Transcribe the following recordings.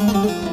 Müzik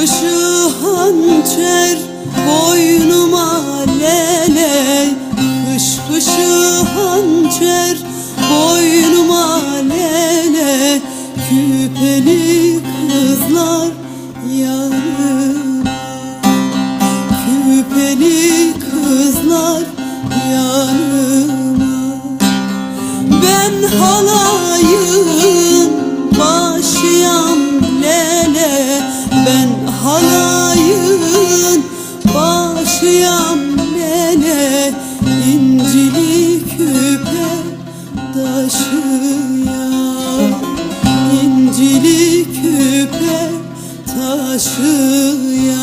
kışı hançer boynuma lele. Kış kışı hançer boynuma lele aşıya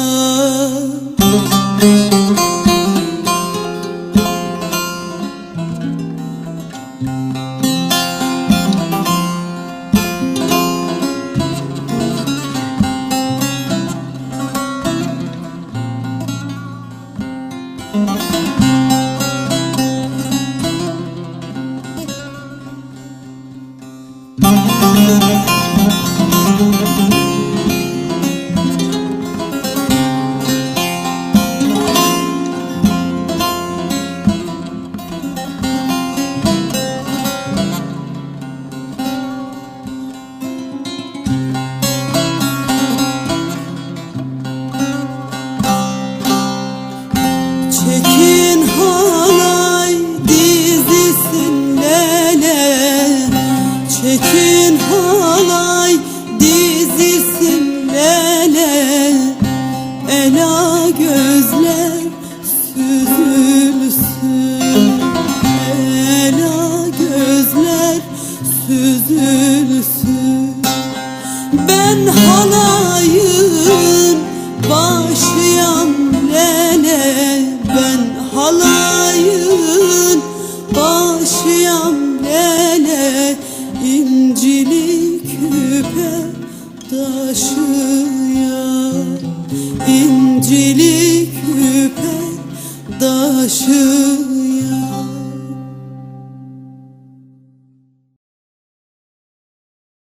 Çekin halay dizisin lele Ela gözler İncili küpe taşıyan İncili küpe taşıyan